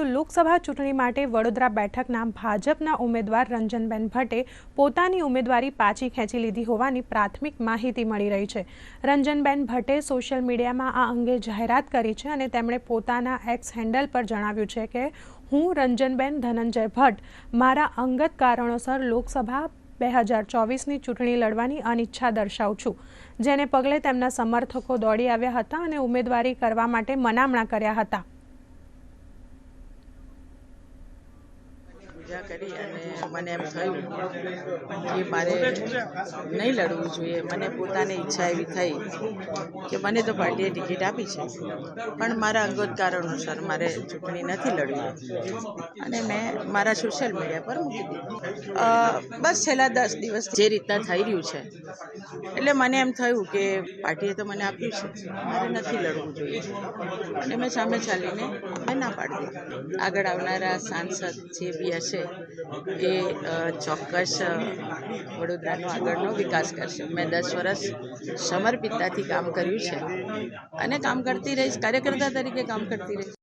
તો લોકસભા ચૂંટણી માટે વડોદરા બેઠકના ભાજપના ઉમેદવાર રંજનબેન ભટ્ટે પોતાની ઉમેદવારી પાછી ખેંચી લીધી હોવાની પ્રાથમિક માહિતી મળી રહી છે. રંજનબેન ભટ્ટે સોશિયલ મીડિયામાં આ અંગે જાહેરાત કરી છે અને તેમણે પોતાના એક્સ હેન્ડલ પર જણાવ્યું છે કે, હું રંજનબેન ધનંજય ભટ્ટ. મારા અંગત કારણોસર લોકસભા બે હજાર ચોવીસની ચૂંટણી લડવાની અનિચ્છા દર્શાવું છું. જેને પગલે તેમના સમર્થકો દોડી આવ્યા હતા અને ઉમેદવારી કરવા માટે મનામણા કર્યા હતા. પૂજા કરી અને મને એમ થયું કે મારે નહીં લડવું જોઈએ. મને પોતાની ઈચ્છા એવી થઈ કે મને તો પાર્ટીએ ટિકિટ આપી છે. પણ મારા અંગત કારણોસર મારે ચૂંટણી નથી લડવી. અને મેં મારા સોશિયલ મીડિયા પર મૂકી બસ છેલ્લા દસ દિવસ જે રીતના થઈ રહ્યું છે. એટલે મને એમ થયું કે પાર્ટીએ તો મને આપ્યું છે. મારે નથી લડવું જોઈએ. અને મેં સામે ચાલીને મેં ના પાડી આગળ આવનારા સાંસદ જે બી હશે એ અ, ચોક્કસ વડોદરાનો આગળનો વિકાસ કરશે. મેં દસ વર્ષ સમર્પિતતાથી કામ કર્યું છે. અને કામ કરતી રહીશ કાર્યકર્તા તરીકે કામ કરતી રહીશ.